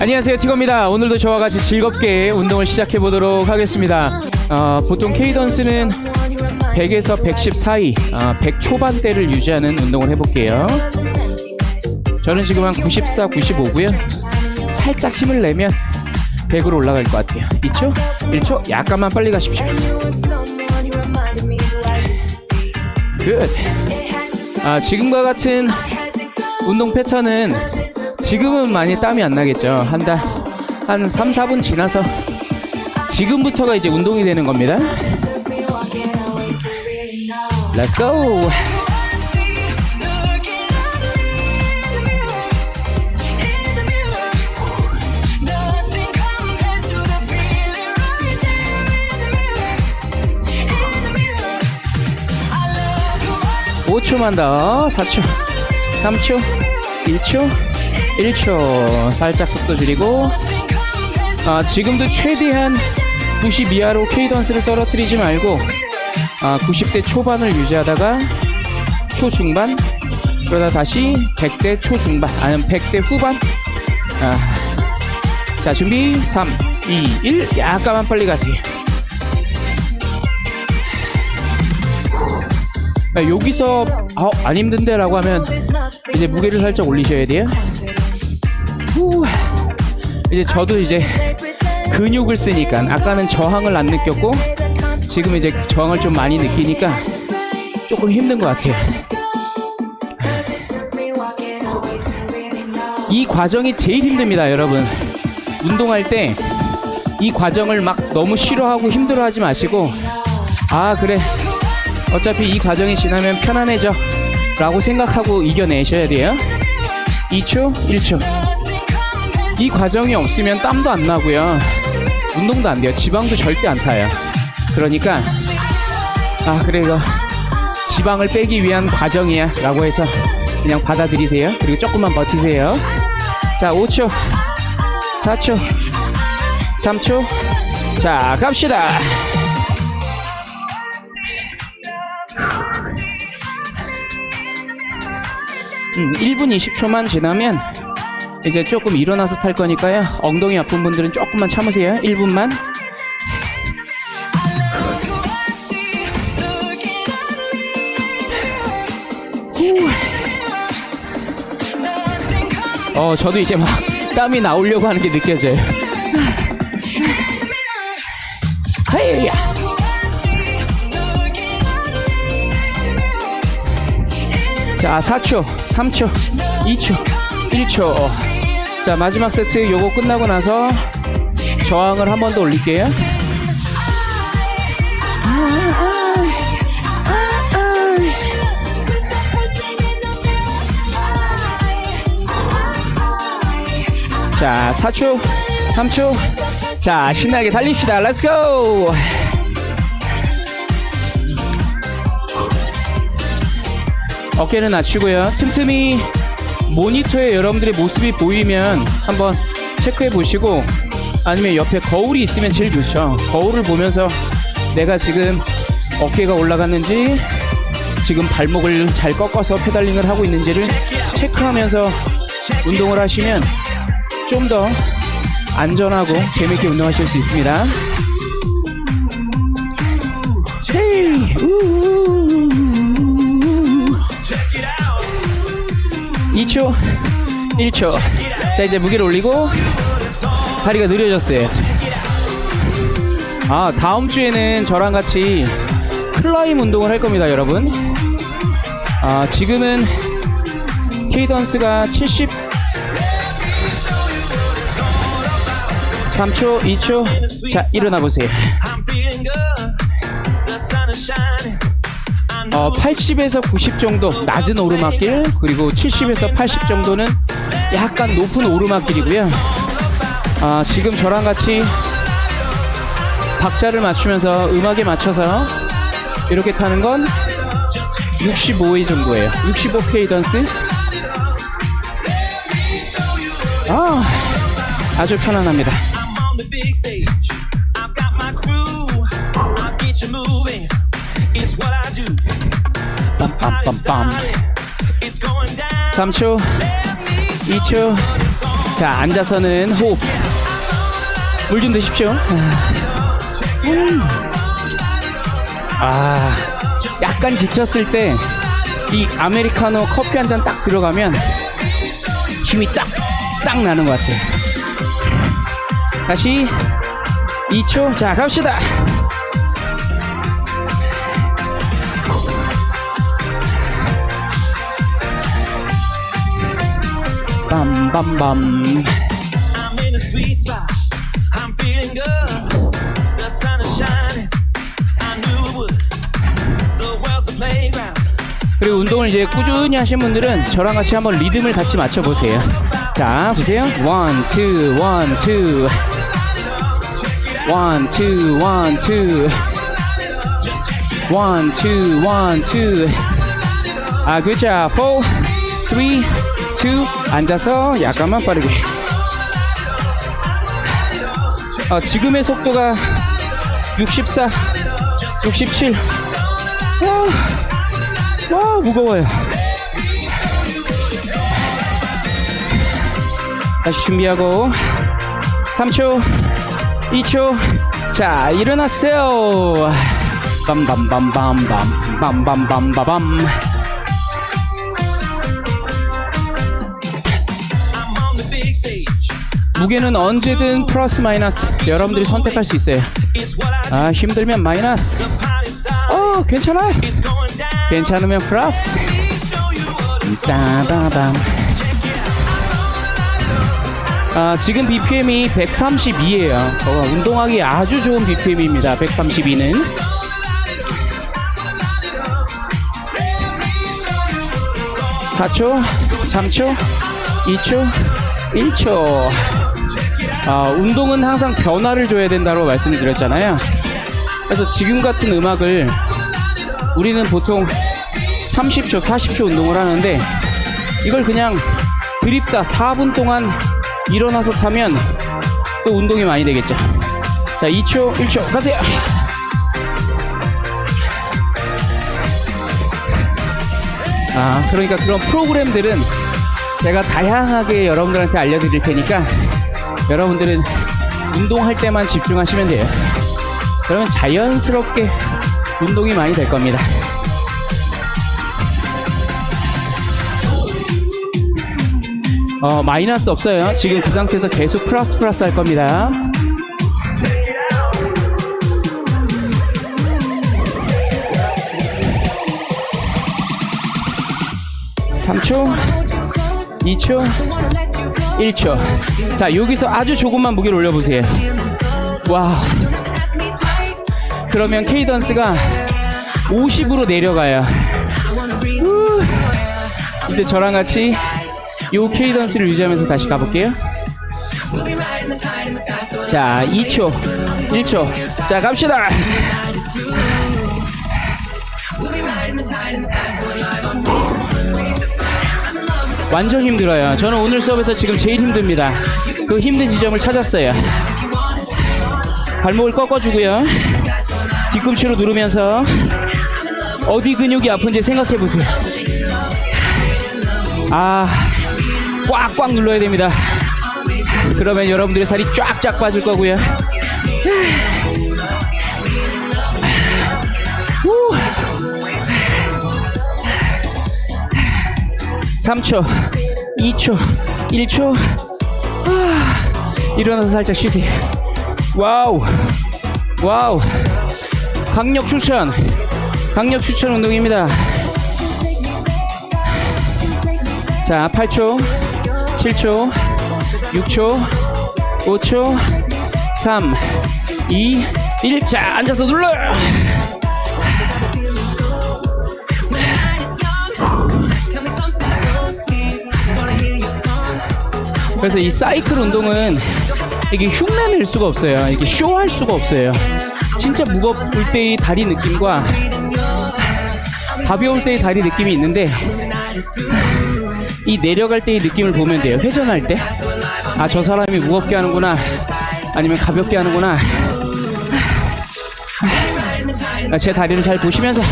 안녕하세요 티거입니다. 오늘도 저와 같이 즐겁게 운동을 시작해 보도록 하겠습니다. 어, 보통 케이던스는 100에서 110 사이 어, 100 초반대를 유지하는 운동을 해볼게요. 저는 지금 한 94, 95고요. 살짝 힘을 내면 100으로 올라갈 것 같아요. 2초? 1초? 약간만 빨리 가십시오. 굿. 아, 지금과 같은 운동 패턴은 지금은 많이 땀이 안 나겠죠. 한 달, 한 3, 4분 지나서 지금부터가 이제 운동이 되는 겁니다. Let's go! 오초만더 4초 3초 2초 1초 살짝 속도 줄이고 아, 지금도 최대한 90 이하로 케이던스를 떨어뜨리지 말고 아, 90대 초반을 유지하다가 초중반 그러다 다시 100대 초중반 아니면 100대 후반. 아, 자 준비. 3 2 1 약간만 빨리 가세요. 아, 여기서 어, 안 힘든데 라고 하면 이제 무게를 살짝 올리셔야 돼요 후. 이제 저도 이제 근육을 쓰니까 아까는 저항을 안 느꼈고 지금 이제 저항을 좀 많이 느끼니까 조금 힘든 것 같아요. 이 과정이 제일 힘듭니다 여러분. 운동할 때 이 과정을 막 너무 싫어하고 힘들어하지 마시고 아 그래. 어차피 이 과정이 지나면 편안해져. 라고 생각하고 이겨내셔야 돼요. 2초 1초 이 과정이 없으면 땀도 안 나고요. 운동도 안 돼요. 지방도 절대 안 타요. 그러니까 아 그래 이거 지방을 빼기 위한 과정이야 라고 해서 그냥 받아들이세요. 그리고 조금만 버티세요. 자 5초 4초 3초. 자 갑시다. 음, 1분 20초만 지나면 이제 조금 일어나서 탈 거니까요. 엉덩이 아픈 분들은 조금만 참으세요. 1분만. 어, 저도 이제 막 땀이 나오려고 하는 게 느껴져요. 헤이야. 자, 4초, 3초, 2초, 1초. 자, 마지막 세트 요거 끝나고 나서 저항을 한 번 더 올릴게요. 자, 4초, 3초. 자, 신나게 달립시다. 렛츠 고! 어깨는 낮추고요. 틈틈이 모니터에 여러분들의 모습이 보이면 한번 체크해 보시고 아니면 옆에 거울이 있으면 제일 좋죠. 거울을 보면서 내가 지금 어깨가 올라갔는지 지금 발목을 잘 꺾어서 페달링을 하고 있는지를 체크하면서 운동을 하시면 좀 더 안전하고 재밌게 운동하실 수 있습니다. 헤이, 우우 2초 1초. 자 이제 무게를 올리고 다리가 느려졌어요. 아 다음 주에는 저랑 같이 클라임 운동을 할 겁니다 여러분. 아 지금은 케이던스가 70 3초 2초. 자 일어나 보세요 어, 80에서 90 정도 낮은 오르막길 그리고 70에서 80 정도는 약간 높은 오르막길이고요. 아, 지금 저랑 같이 박자를 맞추면서 음악에 맞춰서 이렇게 타는 건 65회 정도예요. 65K 던스. 아, 아주 편안합니다. I'm down. 3초, Let me 2초, 자, 앉아서는 호흡. 물 좀 드십시오. 음. 아, 약간 지쳤을 때 이 아메리카노 커피 한 잔 딱 들어가면 힘이 딱, 딱 나는 것 같아요. 다시 2초. 자, 갑시다. World's a playground. 그리고 운동을 이제 꾸준히 하신 분들은 저랑 같이 한번 리듬을 같이 맞춰 보세요. 자, 보세요. 원, 투, 원, 투. 원, 투, 원, 투. 원, 투, 원, 투. 아, 그자. 4, 3, 2. 앉아서 약간만 빠르게. 아, 지금의 속도가 64, 67. 와. 와 무거워요 다시 준비하고 3초 2초 자 일어났어요 빰빰빰빰빰 빰빰빰빰빰 무게는 언제든 플러스 마이너스 여러분들이 선택할 수 있어요. 아 힘들면 마이너스. 어 괜찮아요. 괜찮으면 플러스 따다담. 아, 지금 BPM이 132예요. 어, 운동하기 아주 좋은 BPM입니다. 132는. 사초삼초이초일초 아, 운동은 항상 변화를 줘야 된다고 말씀을 드렸잖아요. 그래서 지금 같은 음악을 우리는 보통 30초, 40초 운동을 하는데 이걸 그냥 드립다 4분 동안 일어나서 타면 또 운동이 많이 되겠죠. 자, 2초, 1초 가세요. 아, 그러니까 그런 프로그램들은 제가 다양하게 여러분들한테 알려드릴 테니까 여러분들은 운동할 때만 집중하시면 돼요. 그러면 자연스럽게 운동이 많이 될 겁니다. 어, 마이너스 없어요. 지금 그 상태에서 계속 플러스 플러스 할 겁니다. 삼초 이초 일초 자, 여기서 아주 조금만 무게를 올려보세요. 와. 그러면 케이던스가 50으로 내려가요. 우. 이제 저랑 같이 요 케이던스를 유지하면서 다시 가볼게요. 자, 2초, 1초. 자, 갑시다. 완전 힘들어요. 저는 오늘 수업에서 지금 제일 힘듭니다. 그 힘든 지점을 찾았어요. 발목을 꺾어주고요. 뒤꿈치로 누르면서 어디 근육이 아픈지 생각해 보세요. 아, 꽉꽉 눌러야 됩니다. 그러면 여러분들의 살이 쫙쫙 빠질 거고요. 3초, 2초, 1초. 아, 일어나서 살짝 쉬세요. 와우, 와우. 강력 추천, 강력 추천 운동입니다. 자, 8초, 7초, 6초, 5초, 3, 2, 1. 자, 앉아서 눌러 그래서 이 사이클 운동은 이게 흉내낼 수가 없어요. 이게 쇼할 수가 없어요. 진짜 무거울 때의 다리 느낌과 가벼울 때의 다리 느낌이 있는데 이 내려갈 때의 느낌을 보면 돼요. 회전할 때. 아, 저 사람이 무겁게 하는구나. 아니면 가볍게 하는구나. 아, 제 다리를 잘 보시면서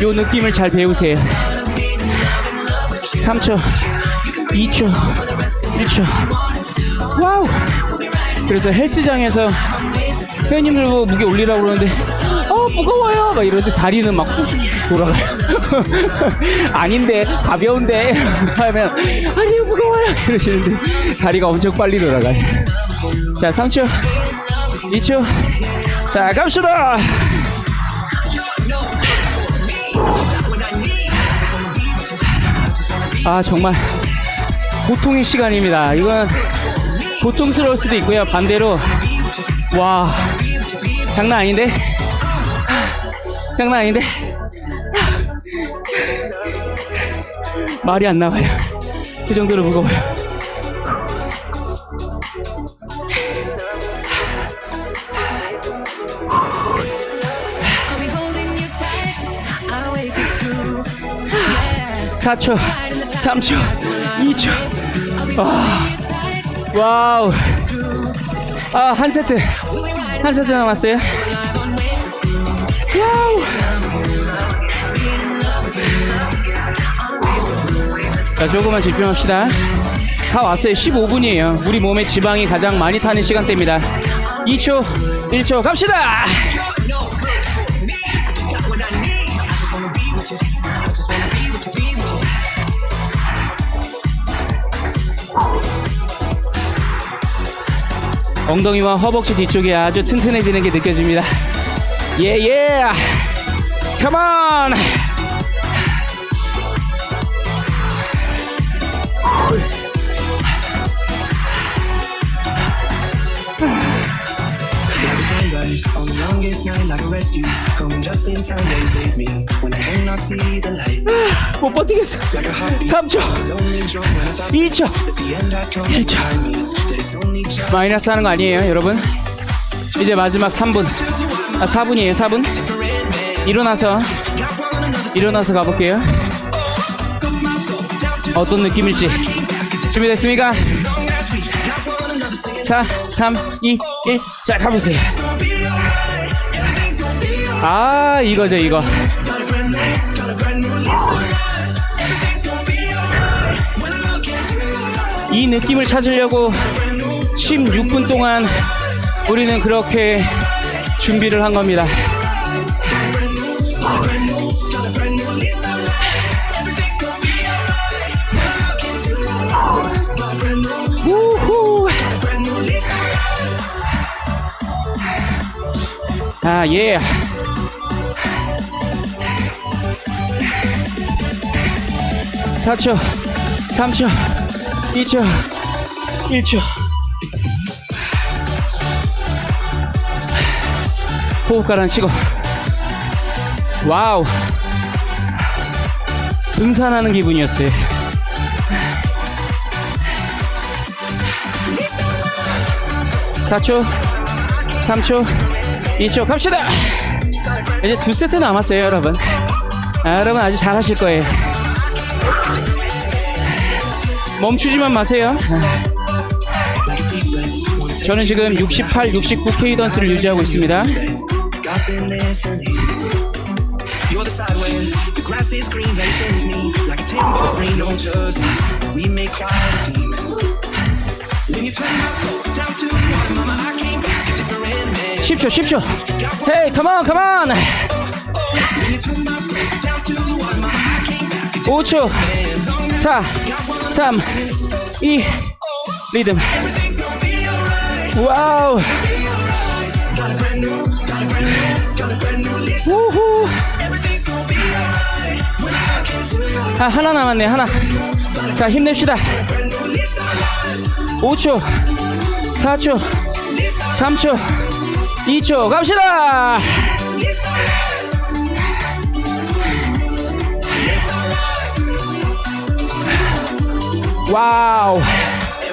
요 느낌을 잘 배우세요. 3초, 2초, 1초. 와우. 그래서 헬스장에서 회원님들 보고 무게 올리라고 그러는데 어 무거워요. 막 이러는데 다리는 막 쑥쑥 돌아가요. 아닌데 가벼운데. 하면 아니 무거워요. 이러시는데 다리가 엄청 빨리 돌아가요. 자 3초. 2초. 자 갑시다. 아 정말 고통의 시간입니다 이건 고통스러울 수도 있고요 반대로 와 장난 아닌데 장난 아닌데 말이 안 나와요 그 정도로 무거워요 I'll be holding you tight. I'll wake you through. Yeah. 4초 3초 2초 와우. 아 한 세트. 한 세트 남았어요. 와우. 자 조금만 집중합시다. 다 왔어요. 15분이에요. 우리 몸에 지방이 가장 많이 타는 시간대입니다. 2초 1초 갑시다 엉덩이와 허벅지 뒤쪽이 아주 튼튼해지는 게 느껴집니다. 예예. 컴온 sunrise on the longest night, like a rescue. Coming just in time, they save me. When I cannot see the light, 못 버티겠어 like a heartbeat. 3초 Lonely drunk when I thought 2초 the end had come 일초. behind me. That it's only just 마이너스 하는 거 아니에요 여러분 이제 마지막 3분 아 4분이에요 4분 일어나서 일어나서 가볼게요 어떤 느낌일지 준비됐습니까? 4 3 2 1 자 가보세요 아 이거죠 이거 이 느낌을 찾으려고 16분 동안 우리는 그렇게 준비를 한 겁니다. 우후. 아, 예. 사초삼초이초일초. 호흡 가라앉히고. 와우. 등산하는 기분이었어요. 사초삼초이초. 갑시다! 이제 두 세트 남았어요 여러분. 아, 여러분 아주 잘하실 거예요 멈추지만 마세요 저는 지금 68, 69K 던스를 유지하고 있습니다 God's been listening. You're the side where the grass is green, they shake me like a tambourine. No justice, we make quite a team. When you turn my soul down to one, mama, I came back a different man. 10초 10초 헤이 컴온 컴온 5초 4 3 2 리듬. 와우. 우후. 아 하나 남았네 하나. 자 힘냅시다. 5초 4초 3초 2초. 갑시다 A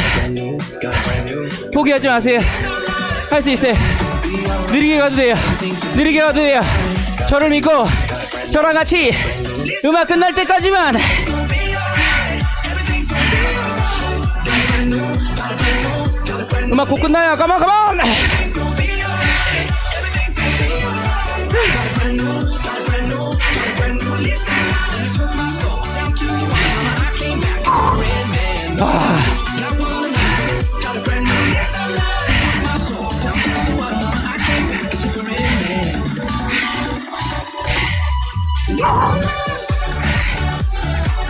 brand new. 포기하지 마세요. 할 수 있어요. 느리게 가도 돼요. 느리게 가도 돼요. 저를 믿고 저랑 같이 음악 끝날 때까지만. 음악 곧 끝나요. 컴온 컴온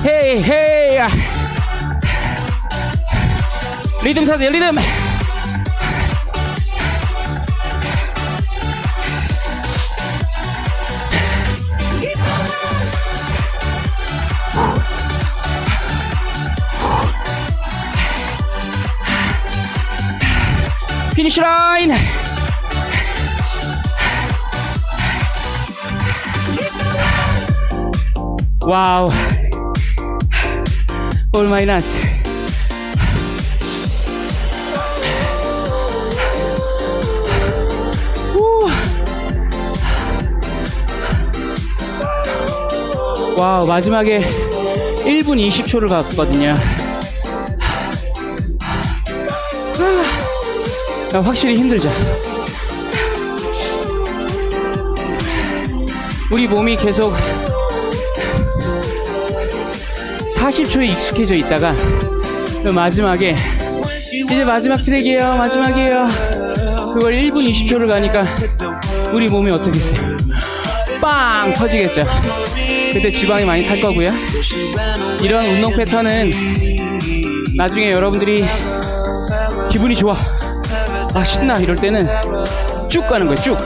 헤이 헤이 아. 리듬 타세요 리듬 피니시 라인 와우 올 마이너스 우. 와우 마지막에 1분 20초를 갔거든요. 아, 야, 확실히 힘들죠. 우리 몸이 계속 40초에 익숙해져 있다가 그 마지막에 이제 마지막 트랙이에요 마지막이에요. 그걸 1분 20초를 가니까 우리 몸이 어떻게 했어요? 빵 터지겠죠. 그때 지방이 많이 탈 거고요. 이런 운동 패턴은 나중에 여러분들이 기분이 좋아 아 신나. 이럴 때는 쭉 가는 거예요 쭉.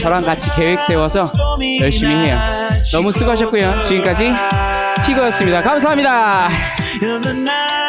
저랑 같이 계획 세워서 열심히 해요. 너무 수고하셨고요. 지금까지 티거였습니다. 감사합니다.